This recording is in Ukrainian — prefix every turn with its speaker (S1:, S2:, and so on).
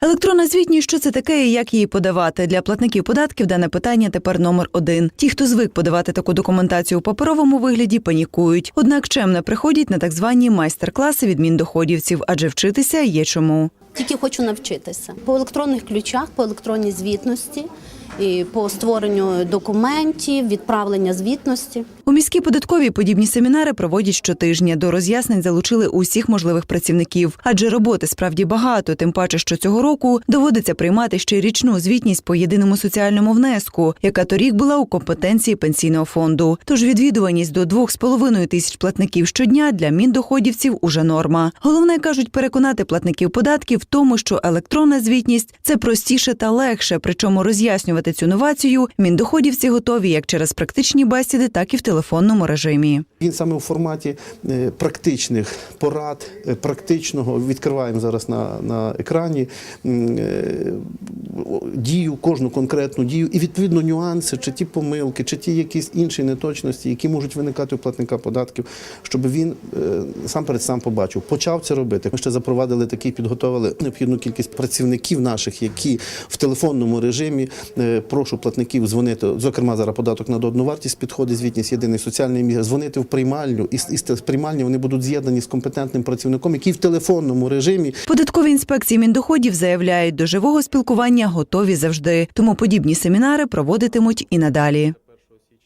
S1: Електронна звітність, що це таке і як її подавати для платників податків. Дане питання тепер номер один. Ті, хто звик подавати таку документацію у паперовому вигляді, панікують. Однак чемно приходять на так звані майстер-класи від міндоходівців, адже вчитися є чому.
S2: Тільки хочу навчитися по електронних ключах, по електронній звітності, по створенню документів, відправлення звітності.
S1: У міській податковій подібні семінари проводять щотижня. До роз'яснень залучили усіх можливих працівників, адже роботи справді багато. Тим паче, що цього року доводиться приймати ще й річну звітність по єдиному соціальному внеску, яка торік була у компетенції пенсійного фонду. Тож відвідуваність до 2,5 тисяч платників щодня для міндоходівців уже норма. Головне кажуть переконати платників податків в тому, що електронна звітність це простіше та легше. Причому роз'яснювати цю новацію міндоходівці готові як через практичні бесіди, так і в телефонному режимі.
S3: Він саме у форматі е, практичних порад, е, практичного відкриваємо зараз на, на екрані е, дію, кожну конкретну дію, і відповідно нюанси, чи ті помилки, чи ті якісь інші неточності, які можуть виникати у платника податків, щоб він сам перед сам побачив, почав це робити. Ми ще запровадили такий, підготовили необхідну кількість працівників наших, які в телефонному режимі прошу платників дзвонити. Зокрема, зараз податок на додану вартість підходить звітність єдиний соціальний мір, дзвонити в приймальню, і з приймальні вони будуть з'єднані з компетентним працівником, який в телефонному режимі
S1: Податкові інспекції міндоходів заявляють, до живого спілкування готові завжди. Тому подібні семінари проводитимуть і надалі.